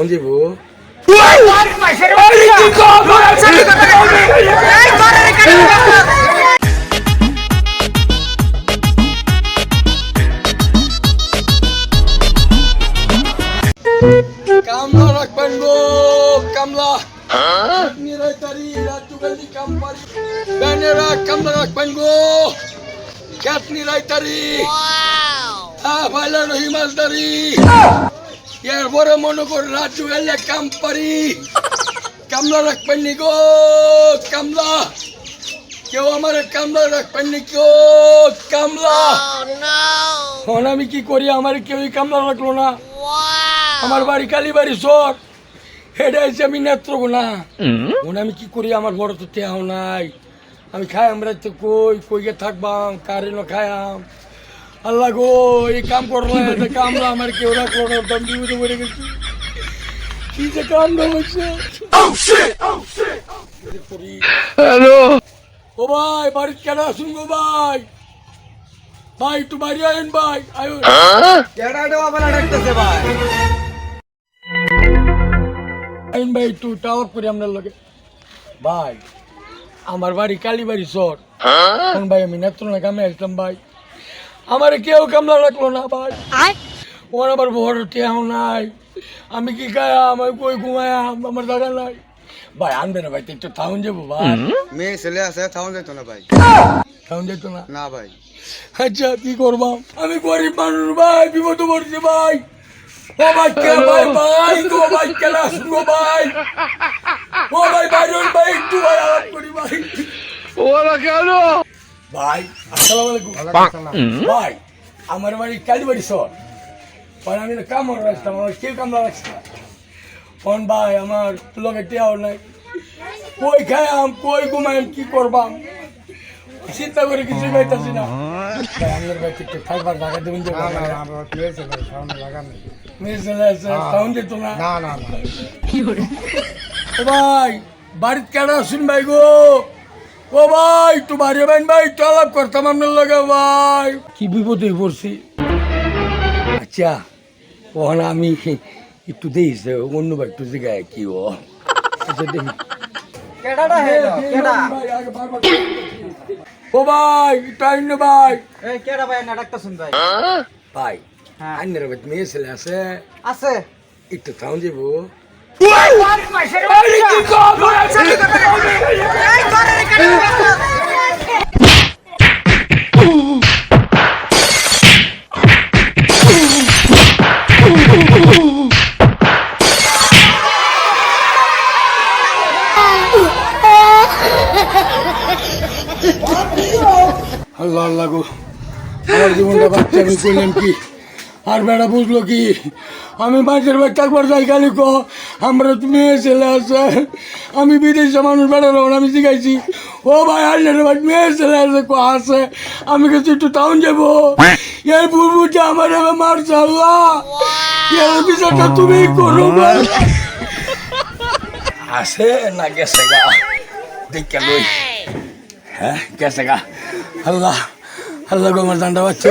Town যাব কামলা রাখবেন গো কামলা নিরাই তারি রাজু গল্লি কামপারি ব্যানেরা কামলা রাখবেন গো খ্যাত নিরাই তারি হ্যাঁ ভাইলা রহিমাস দারি এরপরে মনে কর রাজু গেলে কামপারি। কামলা রাখবেন নি গো কামলা। কেউ আমার কামলা রাখবেন নি কেউ কামলা। এখন আমি কি করি? আমার কেউই কামলা রাখল না। আমার বাড়ি কালীবাড়ি চর হেডে আছে আমি নেত্রকোনা। মনে আমি কি করি? আমার বড় তো তেহাও নাই। আমি খাই আমরা তো কই কইকে থাকবাম কারে ন খায়াম আল্লাহ গো এই কাম করল এটা কামলা আমার কেউ না দম বিপদে পড়ে গেছি। কি যে কাম হয়েছে। হ্যালো। ও ভাই বাড়ি কেন আসুন গো ভাই? ভাই একটু বাড়ি আইন ভাই আয়ুন আইন ভাই? একটু টাওয়ার করে আপনার লগে। ভাই আমার বাড়ি কালীবাড়ি চর কোন ভাই আমি নেত্রনা কামে আসলাম ভাই। আমার কেউ কামলা রাখল না ভাই। ওর আবার বড় টেহাও নাই। আমি কি খায়াম আমি কই ঘুমায়াম আমার জায়গা নাই। ভাই আনবে না ভাই তুই একটু টাউন যাব ভাই। মেয়ে ছেলে আছে থাউন যেত না ভাই। টাউন যেত না? না ভাই। আচ্ছা কি করবাম আমি গরিব মানুষ ভাই বিপদ পড়ছি ভাই। ও ভাই কে ভাই ভাই গো ভাই কেলা শুনো ভাই। ও ভাই বাইরন ভাই একটু ভাই আলাপ করি ভাই। ওরা কেন? ভাই আসসালামু আলাইকুম। ভাই আমার বাড়ি কালীবাড়ি শহর। পরে আমি কাম রাখতাম আমার কেউ কামলা রাখছি কোন ভাই আমার লোকে টেয়াও নাই। কই খায়াম কই ঘুমায়াম কি করবাম? চিন্তা করে কিছু পাইতাছি না। ভাই আমার ভাই একটু দেবেন যে সাউন্ড না। না। না না ভাই বাড়িতে আসুন ভাই গো? ও ভাই একটু বাড়ি ভাই একটু করতাম আপনার লগে ভাই। কি বিপদে পড়ছি? আচ্ছা ওখানে আমি একটু দিয়েছে অন্য ভাই একটু জায়গায় কি ও? আচ্ছা দেখি ও ভাই আইন না ভাই কেডা ভাই নাটকটা শুন ভাই? ভাই হ্যাঁ। আইনের ভাই মেয়ে ছেলে আছে? আছে। একটু থাউন যাব আল্লাহ আল্লাহ গো। আমার জীবনটা বাচ্চা আমি করলাম কি? আর বেড়া বুঝলো কি? আমি বাচ্চার বাচ্চা একবার যাই, খালি কো, আমরা তো মেয়ে ছেলে আছে। আমি বিদেশে মানুষ বেড়ালো আমি শিখাইছি। ও ভাই আন্নার ভাই, মেয়ে ছেলে আছে, কো, আছে। আমি কিছু একটু টাউন যাব। এই বুবুটা আমার এবার মারছে, আল্লাহ। এর তুমি করো আছে না গেছে গা? দেখে লই। হ্যাঁ গেছে গা। আল্লাহ আল্লাহ গো আমার জানটা বাচ্চা